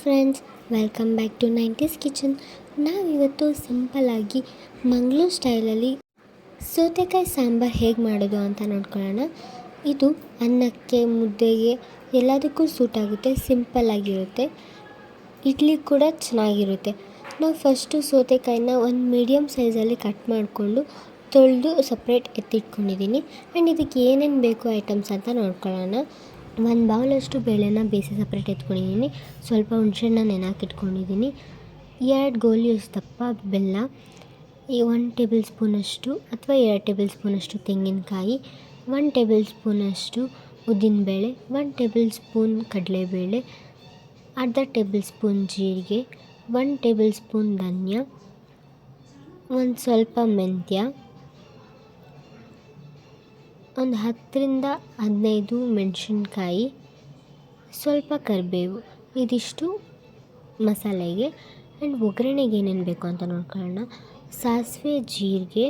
Friends welcome back to nineties kitchen ನಾವಿವತ್ತು ಸಿಂಪಲ್ಲಾಗಿ ಮಂಗಳೂರು ಸ್ಟೈಲಲ್ಲಿ ಸೌತೆಕಾಯಿ ಸಾಂಬಾರು ಹೇಗೆ ಮಾಡೋದು ಅಂತ ನೋಡ್ಕೊಳ್ಳೋಣ. ಇದು ಅನ್ನಕ್ಕೆ, ಮುದ್ದೆಗೆ ಎಲ್ಲದಕ್ಕೂ ಸೂಟ್ ಆಗುತ್ತೆ ಸಿಂಪಲ್ಲಾಗಿರುತ್ತೆ ಇಡ್ಲಿ ಕೂಡ ಚೆನ್ನಾಗಿರುತ್ತೆ. ನಾವು ಫಸ್ಟು ಸೌತೆಕಾಯಿನ ಒಂದು ಮೀಡಿಯಮ್ ಸೈಜಲ್ಲಿ ಕಟ್ ಮಾಡಿಕೊಂಡು ತೊಳೆದು ಸಪ್ರೇಟ್ ಎತ್ತಿಟ್ಕೊಂಡಿದ್ದೀನಿ ಆ್ಯಂಡ್ ಇದಕ್ಕೆ ಏನೇನು ಬೇಕು ಐಟಮ್ಸ್ ಅಂತ ನೋಡ್ಕೊಳ್ಳೋಣ. ಒಂದು ಬೌಲಷ್ಟು ಬೇಳೆನ ಬೇಯಿಸಿ ಸಪ್ರೇಟ್ ಎತ್ಕೊಂಡಿದ್ದೀನಿ ಸ್ವಲ್ಪ ಹುಣಸೆಹಣ್ಣ ನೆನೆಹಾಕಿಟ್ಕೊಂಡಿದ್ದೀನಿ ಎರಡು ಗೋಲಿಯಷ್ಟು ದಪ್ಪ ಬೆಲ್ಲ, ಈ ಒನ್ ಟೇಬಲ್ ಸ್ಪೂನಷ್ಟು ಅಥವಾ ಎರಡು ಟೇಬಲ್ ಸ್ಪೂನಷ್ಟು ತೆಂಗಿನಕಾಯಿ ಒನ್ ಟೇಬಲ್ ಸ್ಪೂನಷ್ಟು ಉದ್ದಿನಬೇಳೆ ಒನ್ ಟೇಬಲ್ ಸ್ಪೂನ್ ಕಡಲೆಬೇಳೆ, ಅರ್ಧ ಟೇಬಲ್ ಸ್ಪೂನ್ ಜೀರಿಗೆ ಒನ್ ಟೇಬಲ್ ಸ್ಪೂನ್ ಧನ್ಯ, ಒಂದು ಸ್ವಲ್ಪ ಮೆಂತ್ಯ ಒಂದು ಹತ್ತರಿಂದ ಹದಿನೈದು ಮೆಣಸಿನ್ಕಾಯಿ ಸ್ವಲ್ಪ ಕರಿಬೇವು, ಇದಿಷ್ಟು ಮಸಾಲೆಗೆ ಆ್ಯಂಡ್ ಒಗ್ಗರಣೆಗೆ ಏನೇನು ಬೇಕು ಅಂತ ನೋಡ್ಕೊಳ್ಳೋಣ. ಸಾಸಿವೆ, ಜೀರಿಗೆ,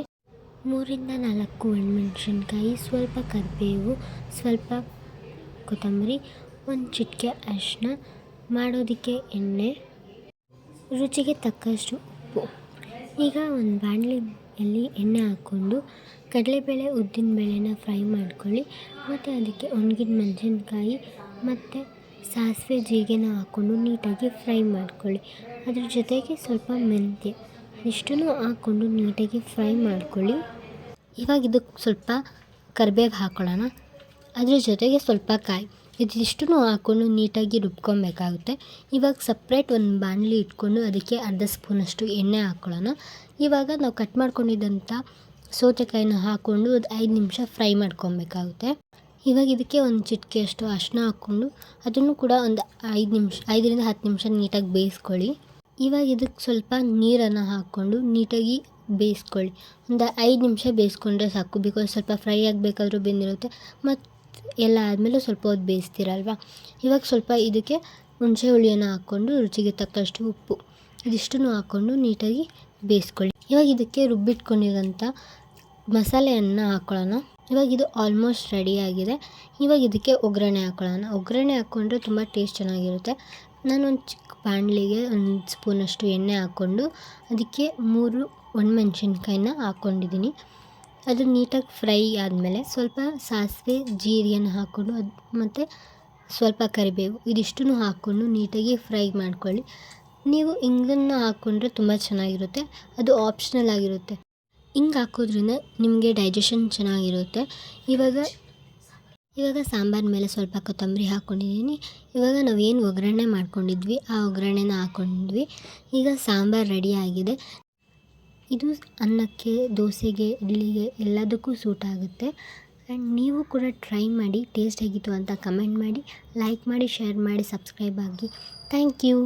ಮೂರಿಂದ ನಾಲ್ಕು ಒಣಮೆಣಸಿನ್ಕಾಯಿ ಸ್ವಲ್ಪ ಕರಿಬೇವು, ಸ್ವಲ್ಪ ಕೊತ್ತಂಬರಿ, ಒಂದು ಚಿಟಿಕೆ ಅರಿಶಿನ ಮಾಡೋದಕ್ಕೆ ಎಣ್ಣೆ, ರುಚಿಗೆ ತಕ್ಕಷ್ಟು ಉಪ್ಪು. ಈಗ ಒಂದು ಬಾಣಲೆಯಲ್ಲಿ ಎಣ್ಣೆ ಹಾಕ್ಕೊಂಡು ಕಡಲೆಬೇಳೆ ಉದ್ದಿನಬೇಳೆನ ಫ್ರೈ ಮಾಡ್ಕೊಳ್ಳಿ. ಮತ್ತು ಅದಕ್ಕೆ ಒಣಗಿದ ಮೆಣಸಿನ್ಕಾಯಿ ಮತ್ತು ಸಾಸಿವೆ ಜೀರಿಗೆನ ಹಾಕ್ಕೊಂಡು ನೀಟಾಗಿ ಫ್ರೈ ಮಾಡ್ಕೊಳ್ಳಿ. ಅದ್ರ ಜೊತೆಗೆ ಸ್ವಲ್ಪ ಮೆಂತ್ಯ ಇಷ್ಟನ್ನು ಹಾಕ್ಕೊಂಡು ನೀಟಾಗಿ ಫ್ರೈ ಮಾಡ್ಕೊಳ್ಳಿ. ಇವಾಗ ಇದಕ್ಕೆ ಸ್ವಲ್ಪ ಕರ್ಬೇವು ಹಾಕ್ಕೊಳ್ಳೋಣ ಅದ್ರ ಜೊತೆಗೆ ಸ್ವಲ್ಪ ಕಾಯಿ. ಇದಿಷ್ಟನ್ನು ಹಾಕ್ಕೊಂಡು ನೀಟಾಗಿ ರುಬ್ಕೊಬೇಕಾಗುತ್ತೆ. ಇವಾಗ ಸಪ್ರೇಟ್ ಒಂದು ಬಾಣಲಿ ಇಟ್ಕೊಂಡು ಅದಕ್ಕೆ ಅರ್ಧ ಸ್ಪೂನಷ್ಟು ಎಣ್ಣೆ ಹಾಕ್ಕೊಳ್ಳೋಣ ಇವಾಗ ನಾವು ಕಟ್ ಮಾಡ್ಕೊಂಡಿದ್ದಂಥ ಸೌತೆಕಾಯಿನ ಹಾಕ್ಕೊಂಡು ಒಂದು ಐದು ನಿಮಿಷ ಫ್ರೈ ಮಾಡ್ಕೊಬೇಕಾಗುತ್ತೆ. ಇವಾಗ ಇದಕ್ಕೆ ಒಂದು ಚಿಟಿಕೆಯಷ್ಟು ಅರಿಶಿನ ಹಾಕ್ಕೊಂಡು ಅದನ್ನು ಕೂಡ ಒಂದು ಐದು ನಿಮಿಷ, ಐದರಿಂದ ಹತ್ತು ನಿಮಿಷ ನೀಟಾಗಿ ಬೇಯಿಸ್ಕೊಳ್ಳಿ. ಇವಾಗ ಇದಕ್ಕೆ ಸ್ವಲ್ಪ ನೀರನ್ನು ಹಾಕ್ಕೊಂಡು ನೀಟಾಗಿ ಬೇಯಿಸ್ಕೊಳ್ಳಿ. ಒಂದು ಐದು ನಿಮಿಷ ಬೇಯಿಸ್ಕೊಂಡ್ರೆ ಸಾಕು. ಬಿಕಾಸ್ ಸ್ವಲ್ಪ ಫ್ರೈ ಆಗಬೇಕಾದ್ರೂ ಬೆಂದಿರುತ್ತೆ. ಮತ್ತು ಎಲ್ಲ ಆದಮೇಲೆ ಸ್ವಲ್ಪ ಹೊತ್ತು ಬೇಯಿಸ್ತೀರಲ್ವ? ಇವಾಗ ಸ್ವಲ್ಪ ಇದಕ್ಕೆ ಹುಣಸೆ ಹುಳಿಯನ್ನು ಹಾಕ್ಕೊಂಡು ರುಚಿಗೆ ತಕ್ಕಷ್ಟು ಉಪ್ಪು ಇದಿಷ್ಟನ್ನು ಹಾಕ್ಕೊಂಡು ನೀಟಾಗಿ ಬೇಯಿಸ್ಕೊಳ್ಳಿ. ಇವಾಗ ಇದಕ್ಕೆ ರುಬ್ಬಿಟ್ಕೊಂಡಿರೋಂಥ ಮಸಾಲೆಯನ್ನು ಹಾಕ್ಕೊಳ್ಳೋಣ ಇವಾಗ ಇದು ಆಲ್ಮೋಸ್ಟ್ ರೆಡಿಯಾಗಿದೆ ಇವಾಗ ಇದಕ್ಕೆ ಒಗ್ಗರಣೆ ಹಾಕ್ಕೊಳ್ಳೋಣ ಒಗ್ಗರಣೆ ಹಾಕ್ಕೊಂಡ್ರೆ ತುಂಬ ಟೇಸ್ಟ್ ಚೆನ್ನಾಗಿರುತ್ತೆ. ನಾನೊಂದು ಚಿಕ್ಕ ಬಾಣಲಿಗೆ ಒಂದು ಸ್ಪೂನಷ್ಟು ಎಣ್ಣೆ ಹಾಕ್ಕೊಂಡು ಅದಕ್ಕೆ ಮೂರು ಒಣಮೆಣ್ಸಿನ್ಕಾಯಿನ ಹಾಕ್ಕೊಂಡಿದ್ದೀನಿ. ಅದು ನೀಟಾಗಿ ಫ್ರೈ ಆದಮೇಲೆ ಸ್ವಲ್ಪ ಸಾಸಿವೆ, ಜೀರಿಗೆನ ಹಾಕ್ಕೊಂಡು ಅದು ಮತ್ತು ಸ್ವಲ್ಪ ಕರಿಬೇವು ಇದಿಷ್ಟನ್ನು ಹಾಕ್ಕೊಂಡು ನೀಟಾಗಿ ಫ್ರೈ ಮಾಡ್ಕೊಳ್ಳಿ. ನೀವು ಇಂಗನ್ನು ಹಾಕ್ಕೊಂಡ್ರೆ ತುಂಬ ಚೆನ್ನಾಗಿರುತ್ತೆ, ಅದು ಆಪ್ಷನಲ್ ಆಗಿರುತ್ತೆ. ಹಿಂಗೆ ಹಾಕೋದ್ರಿಂದ ನಿಮಗೆ ಡೈಜೆಷನ್ ಚೆನ್ನಾಗಿರುತ್ತೆ. ಇವಾಗ ಇವಾಗ ಸಾಂಬಾರ ಮೇಲೆ ಸ್ವಲ್ಪ ಕೊತ್ತಂಬರಿ ಹಾಕ್ಕೊಂಡಿದ್ದೀನಿ ಇವಾಗ ನಾವೇನು ಒಗ್ಗರಣೆ ಮಾಡ್ಕೊಂಡಿದ್ವಿ, ಆ ಒಗ್ಗರಣೆನ ಹಾಕ್ಕೊಂಡಿದ್ವಿ ಈಗ ಸಾಂಬಾರು ರೆಡಿ ಆಗಿದೆ. ಇದು ಅನ್ನಕ್ಕೆ, ದೋಸೆಗೆ, ಇಡ್ಲಿಗೆ ಎಲ್ಲದಕ್ಕೂ ಸೂಟ್ ಆಗುತ್ತೆ. ಆ್ಯಂಡ್ ನೀವು ಕೂಡ ಟ್ರೈ ಮಾಡಿ ಟೇಸ್ಟ್ ಹೇಗಿತ್ತು ಅಂತ ಕಮೆಂಟ್ ಮಾಡಿ ಲೈಕ್ ಮಾಡಿ ಶೇರ್ ಮಾಡಿ ಸಬ್ಸ್ಕ್ರೈಬ್ ಆಗಿ. Thank you